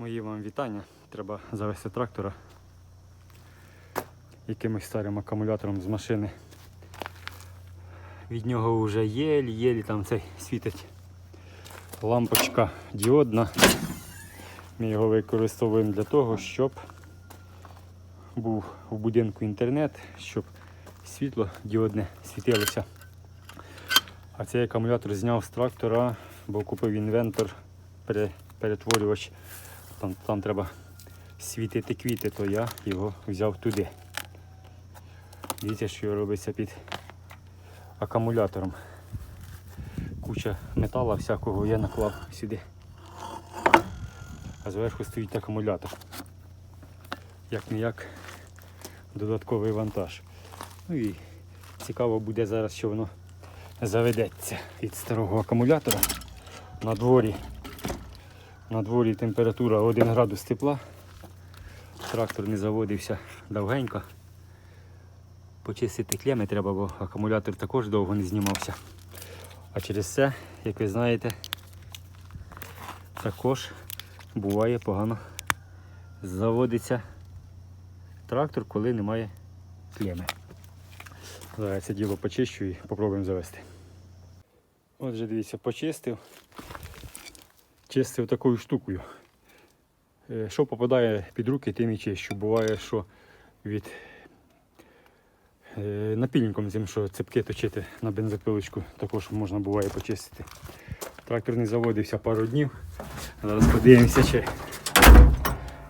Мої вам вітання. Треба завести трактора якимось старим акумулятором з машини. Від нього вже єлі-єлі там цей світить лампочка діодна. Ми його використовуємо для того, щоб був у будинку інтернет, щоб світло діодне світилося. А цей акумулятор зняв з трактора, бо купив інвентор, перетворювач. Там, там треба світити квіти, то я його взяв туди. Дивіться, що робиться під акумулятором. Куча металу всякого я наклав сюди. А зверху стоїть акумулятор. Як ніяк додатковий вантаж. Ну і цікаво буде зараз, що воно заведеться від старого акумулятора. На дворі. На дворі температура 1 градус тепла. Трактор не заводився довгенько. Почистити клеми треба, бо акумулятор також довго не знімався. А через це, як ви знаєте, також буває погано заводиться трактор, коли немає клеми. Зараз це діло почищу і спробуємо завести. Отже, дивіться, почистив. Чистив такою штукою. Е, Що попадає під руки, тим і чищу. Буває, що від е, напільником цим, що цепки точити на бензопилочку, також можна буває почистити. Трактор не заводився пару днів. Зараз подивимося, чи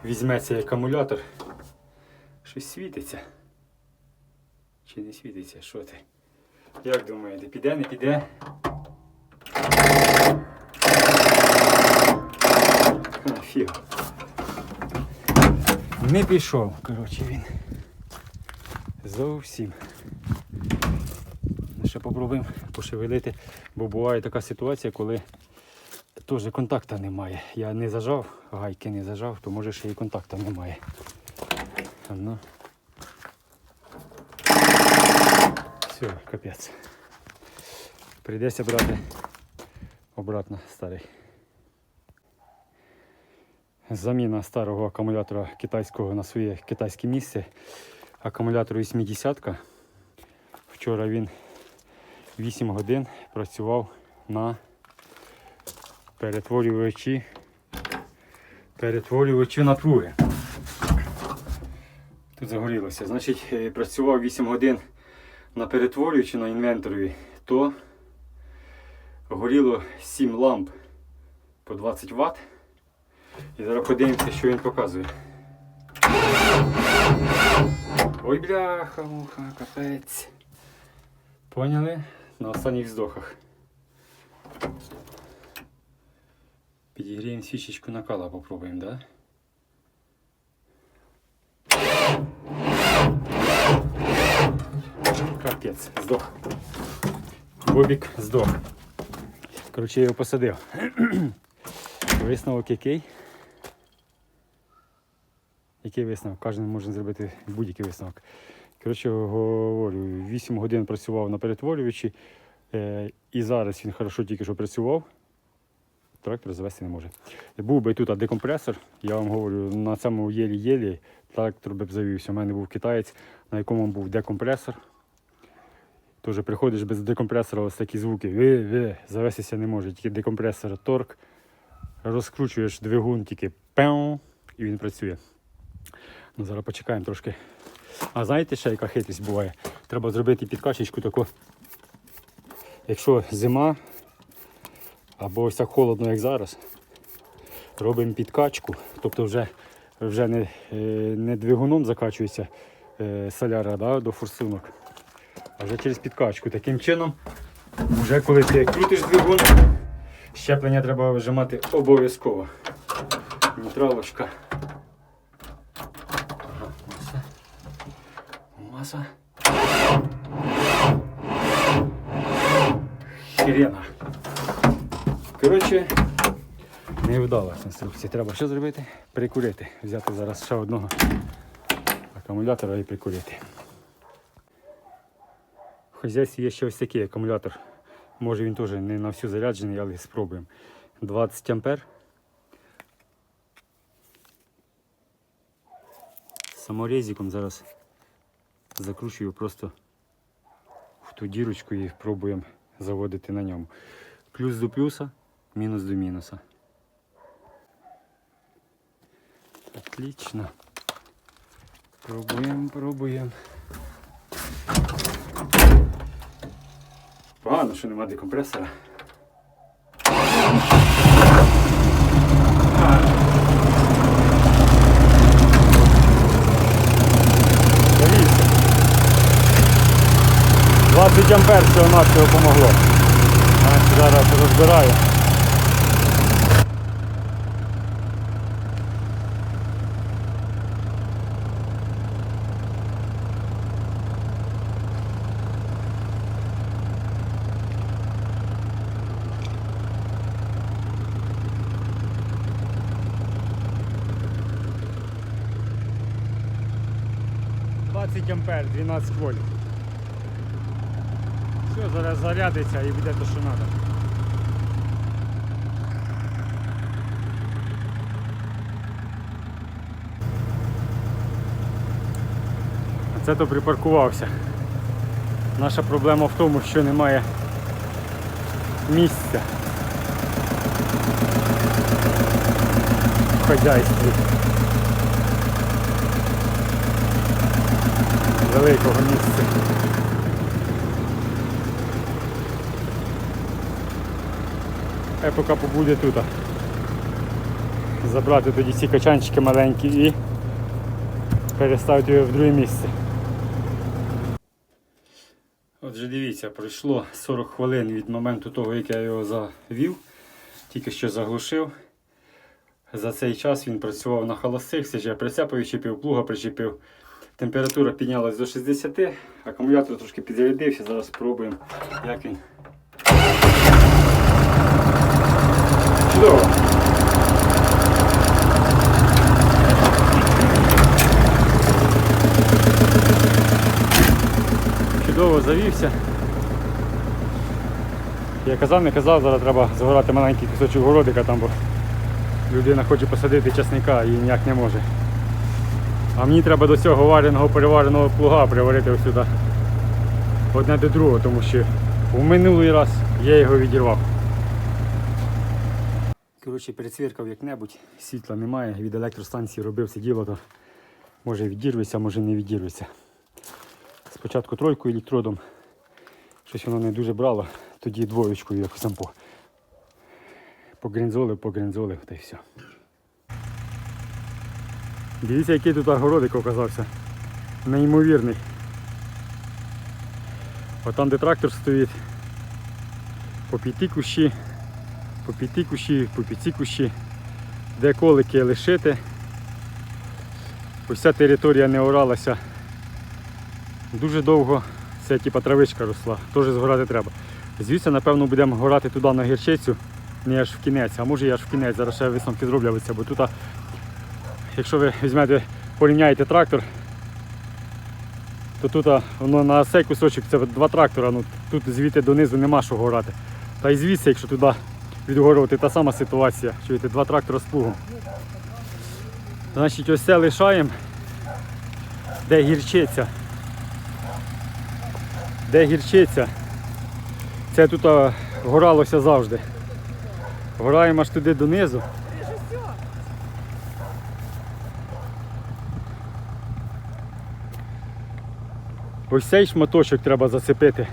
візьметься акумулятор. Щось світиться. Чи не світиться? Що ти? Як думаєте, піде, не піде? А, Фіга. Не пішов, коротше, він. Зовсім. Ще попробуємо пошевелити, бо буває така ситуація, коли теж контакта немає. Я не зажав, гайки не зажав, то може ще і контакта немає. Ну. Все, капець. Прийдеться брати обратно старий. Заміна старого акумулятора китайського на своє китайське місце. Акумулятор 80 Вчора він 8 годин працював на перетворювачі перетворювачі напруги. Тут загорілося. Значить, е, працював 8 годин на перетворюючи на інвенторі, то горіло 7 ламп по 20 Вт. І зараз подивимося, що він показує. Ой, бляха, муха, капець. Поняли? На останніх вздохах. Підігріємо свічечку накала, попробуємо, да? Капець, здох. Бобік здох. Коротше, я його посадив. Висновок який? Який висновок? Кожен може зробити будь-який висновок. Коротше, говорю, 8 годин працював на перетворювачі, е, і зараз він хорошо тільки що працював. Трактор завести не може. Був би тут декомпресор, я вам говорю, на цьому єлі-єлі трактор би б завівся. У мене був китаєць, на якому був декомпресор. Тоже приходиш без декомпресора, ось такі звуки. Ви, ви, завестися не може. Тільки декомпресор торк. Розкручуєш двигун, тільки пеу, і він працює. Ну, зараз почекаємо трошки. А знаєте, ще яка хитрість буває? Треба зробити підкачечку таку. Якщо зима або ось так холодно, як зараз, робимо підкачку, тобто вже, вже не, е, не двигуном закачується е, соляра да, до форсунок, а вже через підкачку. Таким чином, вже коли ти крутиш двигун, щеплення треба вижимати обов'язково. Нейтралочка. Маса. Хірена. Коротше, не вдала конструкція. Треба що зробити? Прикурити. Взяти зараз ще одного акумулятора і прикурити. В хазяйстві є ще ось такий акумулятор. Може він теж не на всю заряджений, але спробуємо. 20 ампер. саморезиком зараз закручую просто в ту дірочку і пробуємо заводити на ньому. Плюс до плюса, мінус до мінуса. Отлично. Пробуємо, пробуємо. Погано, що нема декомпресора. Дивіться. 20 ампер всього навсього помогло. Зараз розбираю. Ампер, 12 вольт. Все, зараз зарядиться і буде те, що треба. Це то припаркувався. Наша проблема в тому, що немає місця в хазяйстві. Великого місця. Хай поки побуде тут. Забрати тоді ці качанчики маленькі і переставити його в друге місце. Отже, дивіться, пройшло 40 хвилин від моменту того, як я його завів, тільки що заглушив. За цей час він працював на холостих, я прицепив, відчепив, плуга причепив. Температура піднялась до 60, акумулятор трошки підзарядився, зараз спробуємо, як він. Чудово. Чудово завівся. Я казав, не казав, зараз треба згорати маленький кусочок городика там, бо людина хоче посадити часника і ніяк не може. А мені треба до цього вареного перевареного плуга приварити ось сюди. Одне до другого, тому що в минулий раз я його відірвав. Коротше, перецвіркав як-небудь, світла немає, від електростанції робив це діло, то може відірветься, може не відірветься. Спочатку тройку електродом, щось воно не дуже брало, тоді двоєчкою якось там по, погрінзолив, погрінзолив та й все. Дивіться, який тут огородик оказався. Неймовірний. От там, де трактор стоїть, по п'яти кущі, по п'яти кущі, по п'яти кущі, де колики лишити. Ось ця територія не оралася. Дуже довго це типа травичка росла, теж згорати треба. Звідси, напевно, будемо горати туди на гірчицю, не аж в кінець, а може і аж в кінець. Зараз ще висновки зроблюються, бо тут, якщо ви візьмете, порівняєте трактор, то тут воно на цей кусочок це два трактора, ну тут звідти донизу нема що горати. Та й звідси, якщо туди відгорувати, та сама ситуація. Чуєте, два трактора з плугом. Значить, ось це лишаємо, де гірчиця. Де гірчиця? Це тут а, горалося завжди. Гораємо аж туди донизу. Ось цей шматочок треба зацепити.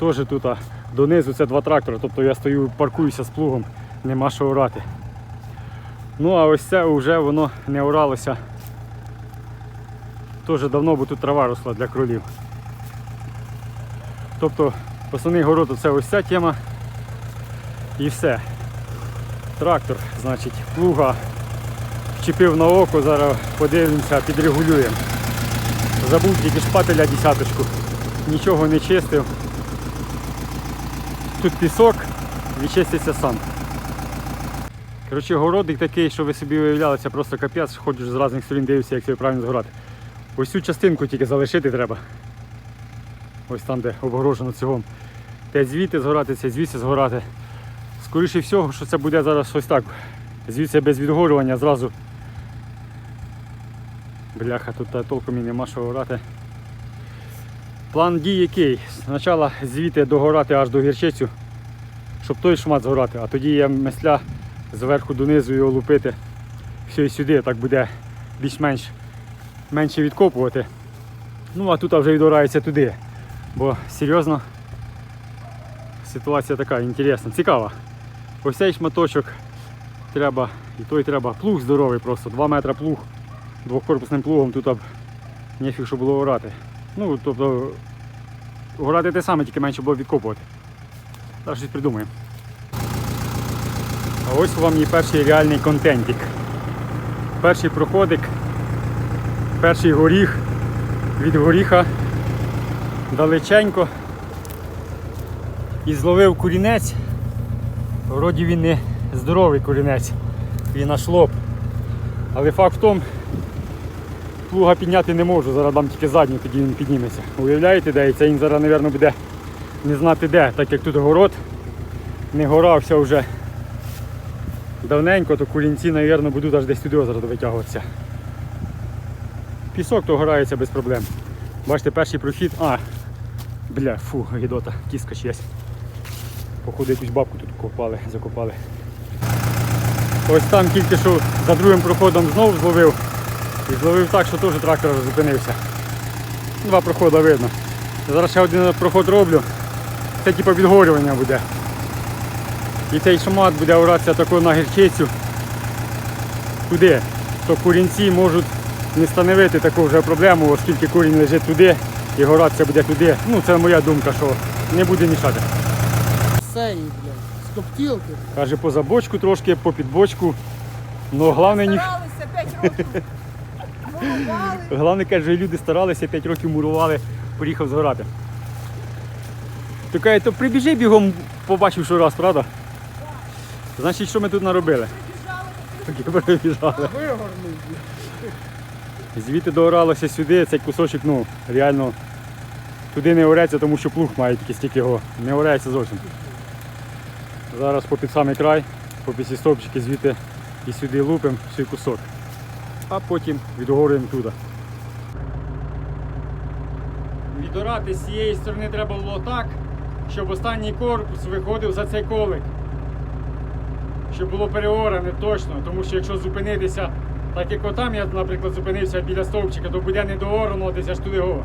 Теж тут а, донизу це два трактори, тобто я стою, паркуюся з плугом, нема що орати. Ну а ось це вже воно не оралося. Теж давно, бо тут трава росла для кролів. Тобто основний город це ось ця тема і все. Трактор, значить, плуга вчепив на око, зараз подивимося, підрегулюємо. Забув тільки шпателя десяточку, нічого не чистив. Тут пісок, відчиститься сам. Коротше, городик такий, що ви собі уявляли, просто капець, ходиш з різних сторін, дивишся, як це правильно згорати. Ось цю частинку тільки залишити треба. Ось там, де обгорожено цього. Те звідти згорати, це звідси згорати. Скоріше всього, що це буде зараз ось так. Звідси без відгорювання зразу Бляха, тут толком і нема що орати. План дій який? Спочатку звідти догорати аж до гірчицю, щоб той шмат згорати, а тоді я месля зверху донизу його лупити. Все і сюди, так буде більш-менш менше відкопувати. Ну а тут вже відгорається туди. Бо серйозно ситуація така інтересна, цікава. Ось цей шматочок треба, і той треба плуг здоровий просто, 2 метри плуг двохкорпусним плугом тут б нефіг, що було орати. Ну, тобто, орати те саме, тільки менше було відкопувати. Зараз щось придумаємо. А ось вам і перший реальний контентик. Перший проходик, перший горіх від горіха далеченько. І зловив курінець. Вроді він не здоровий курінець, він аж лоб. Але факт в тому, плуга підняти не можу, зараз дам тільки задню, тоді він підніметься. Уявляєте, де? І це він зараз, мабуть, буде не знати де, так як тут город не горався вже давненько, то курінці, мабуть, будуть аж десь туди зараз витягуватися. Пісок то горається без проблем. Бачите, перший прохід. А, бля, фу, гідота, кіска чиясь. Походу якусь бабку тут копали, закопали. Ось там тільки що за другим проходом знову зловив. І зловив так, що теж трактор зупинився. Два проходи видно. Зараз ще один проход роблю. Це типу відгорювання буде. І цей шмат буде оратися тако на гірчицю. Туди. То курінці можуть не становити таку вже проблему, оскільки курінь лежить туди і горатися буде туди. Ну це моя думка, що не буде мішати. Сеї, блядь, з. Каже, поза бочку трошки, попід бочку. Ну головне ні. Старалися 5 років. Мурували. Головне, каже, люди старалися, 5 років мурували, поїхав згорати. То каже, то прибіжи бігом, побачив, що раз, правда? Значить, що ми тут наробили? Біжали, Таки перебіжали. Звідти дооралося сюди, цей кусочок, ну, реально туди не ореться, тому що плуг має тільки стільки його. Не ореться зовсім. Зараз попід самий край, попід ці стовпчики звідти і сюди лупимо цей кусок. А потім відгорюємо туди. Відорати з цієї сторони треба було так, щоб останній корпус виходив за цей колик. Щоб було переоране точно, тому що якщо зупинитися, так як отам я, наприклад, зупинився біля стовпчика, то буде не доорано десь аж туди го.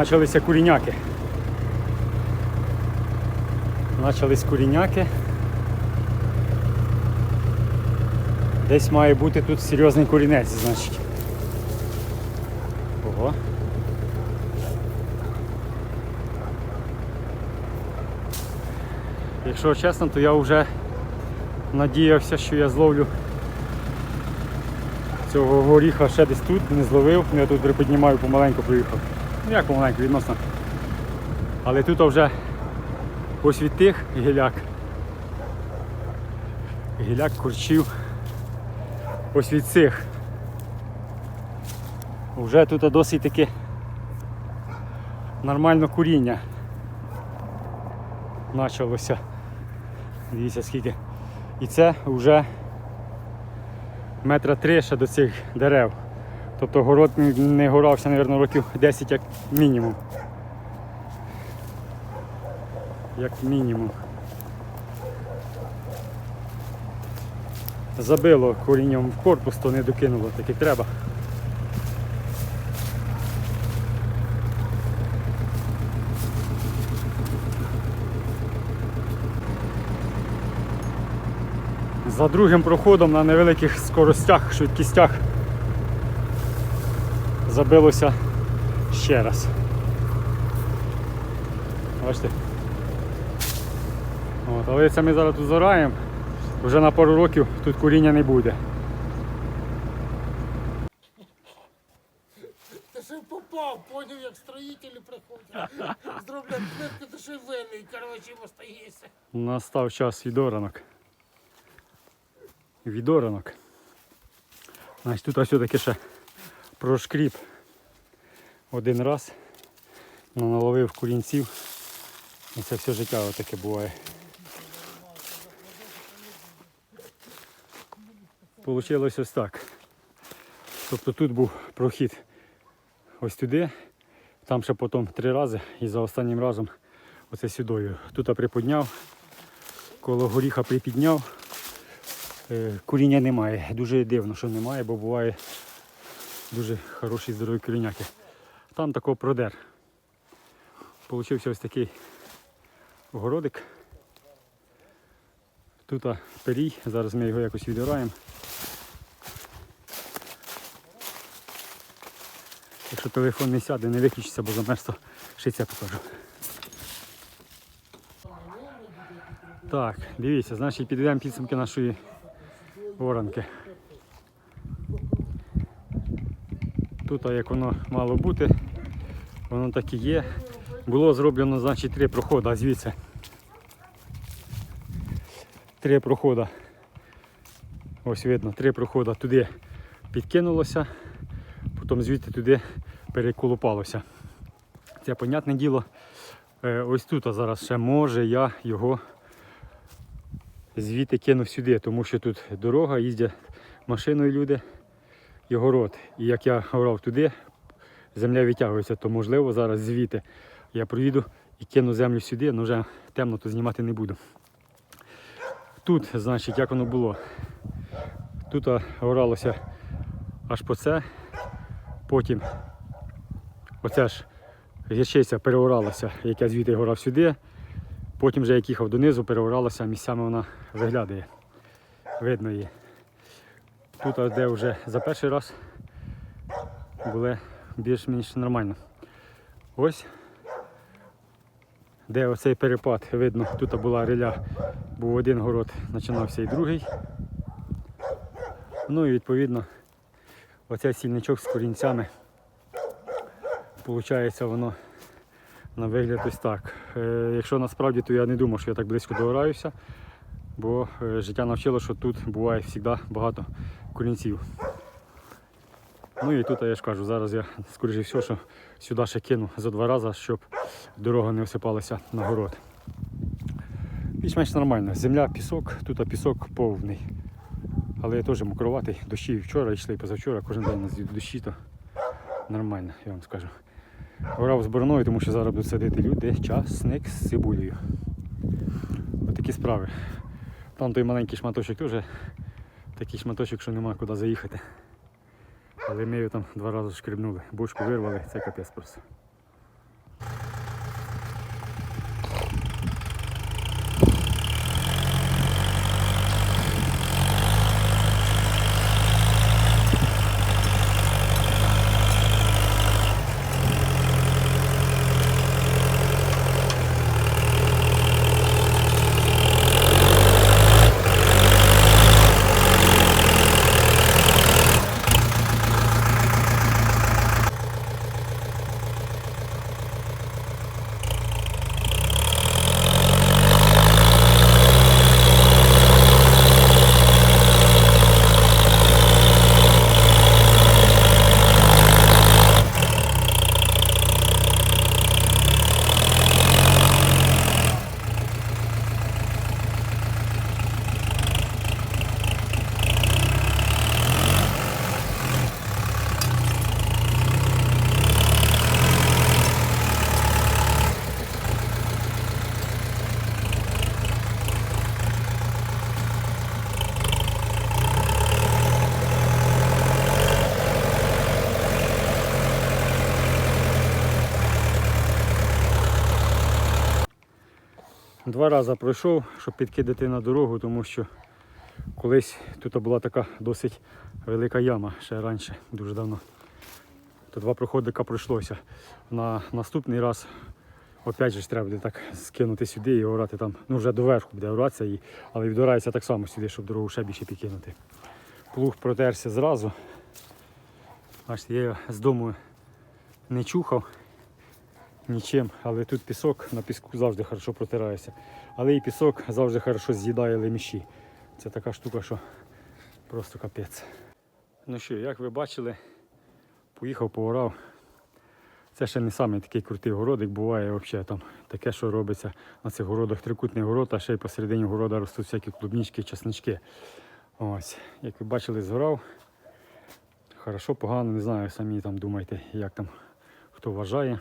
Почалися куріняки. Почались куріняки. Десь має бути тут серйозний курінець, значить. Ого. Якщо чесно, то я вже надіявся, що я зловлю цього горіха ще десь тут, не зловив, я тут припіднімаю, помаленьку проїхав. Ну як помаленьку, відносно. Але тут вже ось від тих гіляк. Гіляк курчів. Ось від цих. Вже тут досить таки нормально куріння почалося. Дивіться скільки. І це вже метра три ще до цих дерев. Тобто город не горався, мабуть, років 10 як мінімум. Як мінімум. Забило корінням в корпус, то не докинуло, так як треба. За другим проходом на невеликих скоростях, швидкістях забилося ще раз. Бачите? От, але це ми зараз тут зораємо, вже на пару років тут куріння не буде. Ти ще попав, поняв, як строїтелі приходять. Зроблять плитку, ти ще й винний, коротше, остаєшся. Настав час відоранок. Відоранок. Значить, тут все-таки ще прошкріп один раз. Ну, наловив курінців. І це все життя отаке буває. Получилось ось так. Тобто тут був прохід ось туди, там ще потім три рази і за останнім разом оце сюдою. Тут приподняв, коло горіха припідняв. Е, Куріння немає. Дуже дивно, що немає, бо буває дуже хороші здорові коріняки. Там такого продер. Получився ось такий городик. Тут перій, зараз ми його якось відбираємо. Якщо телефон не сяде, не виключиться, бо замерз, то ще це покажу. Так, дивіться, значить підведемо підсумки нашої воронки. Тут, як воно мало бути, воно так і є. Було зроблено, значить, три проходи, звідси. Три проходи. Ось видно, три проходи туди підкинулося, потім звідти туди переколупалося. Це, понятне діло, е, ось тут а зараз ще може я його звідти кинув сюди, тому що тут дорога, їздять машиною люди і город. І як я горав туди, земля відтягується, то можливо зараз звідти я проїду і кину землю сюди, але вже темно, то знімати не буду. Тут, значить, як воно було. Тут а, горалося аж по це, потім оця ж гірчиця переоралася, як я звідти горав сюди. Потім вже як їхав донизу, переоралася, місцями вона виглядає. Видно її. Тут, де вже за перший раз було більш-менш нормально. Ось, де оцей перепад, видно, тут була риля, був один город, починався і другий. Ну і відповідно оцей сільничок з корінцями. Получається воно на вигляд ось так. Е, якщо насправді, то я не думав, що я так близько догораюся, бо е, життя навчило, що тут буває завжди багато корінців. Ну і тут я ж кажу, зараз я скоріше все, що сюди ще кину за два рази, щоб дорога не осипалася на город. Більш-менш нормально. Земля, пісок, тут пісок повний. Але я теж мокроватий. Дощі вчора йшли позавчора, кожен день у нас дощі, то нормально, я вам скажу. Орав з бороною, тому що зараз будуть садити люди часник з цибулею. Ось такі справи. Там той маленький шматочок теж такий шматочок, що нема куди заїхати. Але ми його там два рази шкрібнули, Бочку вирвали, це капець просто. Рази пройшов, щоб підкидати на дорогу, тому що колись тут була така досить велика яма ще раніше, дуже давно. То два проходика пройшлося. На наступний раз опять же треба буде так скинути сюди і орати там. Ну вже доверху буде оратися, і, але відорається так само сюди, щоб дорогу ще більше підкинути. Плуг протерся зразу. Бачите, я його з дому не чухав нічим, але тут пісок на піску завжди хорошо протирається. Але і пісок завжди хорошо з'їдає леміші. Це така штука, що просто капець. Ну що, як ви бачили, поїхав, поорав. Це ще не самий такий крутий городик, буває взагалі там таке, що робиться на цих городах трикутний город, а ще й посередині города ростуть всякі клубнички, часнички. Ось, як ви бачили, згорав. Хорошо, погано, не знаю, самі там думайте, як там хто вважає.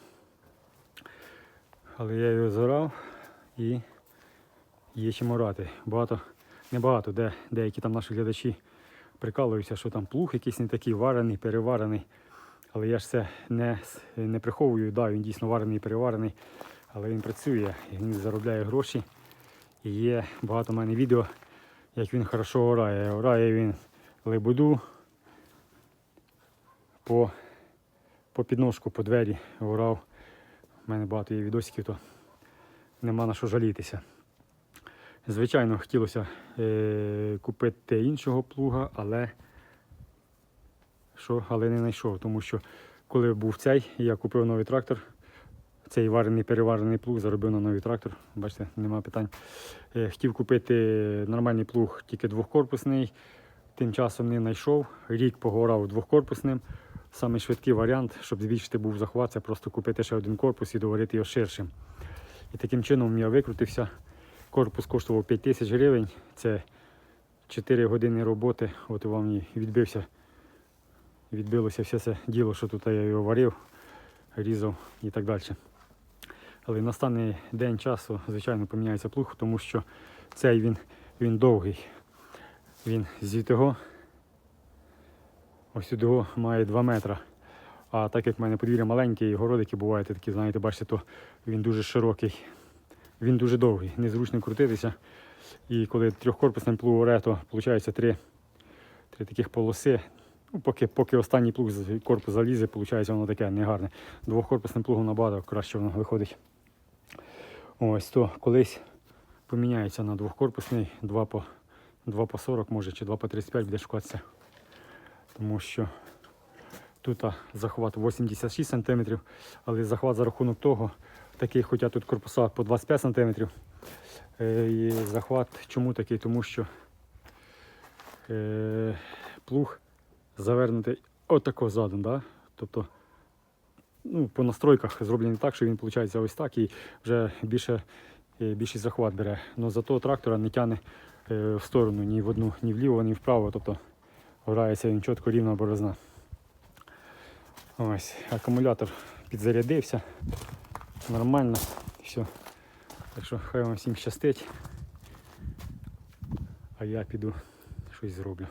Але я його згорав і є чим орати. Багато, небагато, де деякі там наші глядачі прикалуються, що там плуг якийсь не такий варений, переварений. Але я ж це не, не приховую, да, він дійсно варений переварений, але він працює, він заробляє гроші. І є багато в мене відео, як він хорошо орає. Орає він лебуду по, по підножку, по двері орав. У мене багато є відосиків, то нема на що жалітися. Звичайно, хотілося е, купити іншого плуга, але що, але не знайшов, тому що коли був цей, я купив новий трактор. Цей варений переварений плуг заробив на новий трактор. Бачите, нема питань. Е, Хотів купити нормальний плуг, тільки двохкорпусний. Тим часом не знайшов. Рік погорав двохкорпусним. Самий швидкий варіант, щоб збільшити був захват, це просто купити ще один корпус і доварити його ширшим. І таким чином я викрутився. Корпус коштував 5 тисяч гривень. Це 4 години роботи. От вам і відбився відбилося все це діло, що тут я його варив, різав і так далі. Але настане день часу, звичайно, поміняється плуг, тому що цей він, він довгий. Він звідтого ось сюди має 2 метри. А так як в мене подвір'я маленьке і городики бувають такі, знаєте, бачите, то він дуже широкий. Він дуже довгий, незручно крутитися. І коли трьохкорпусним плуг оре, то виходить три, три таких полоси. Ну, поки, поки останній плуг корпус залізе, виходить воно таке негарне. Двохкорпусним плугом набагато краще воно виходить. Ось то колись поміняється на двохкорпусний 2 по, 2 по 40 може, чи 2 по 35 буде шукатися. Тому що тут захват 86 см, але захват за рахунок того, такий, хоча тут корпуса по 25 см. Е, і захват чому такий? Тому що е, плуг завернутий отако задом. Да? Тобто ну, по настройках зроблені так, що він виходить ось так і вже більше, е, більший захват бере. Но зато трактора не тягне в сторону ні в одну, ні вліво, ні вправо. Тобто грається він чітко рівна борозна. Ось, акумулятор підзарядився. Нормально. Все. Так що хай вам всім щастить. А я піду щось зроблю.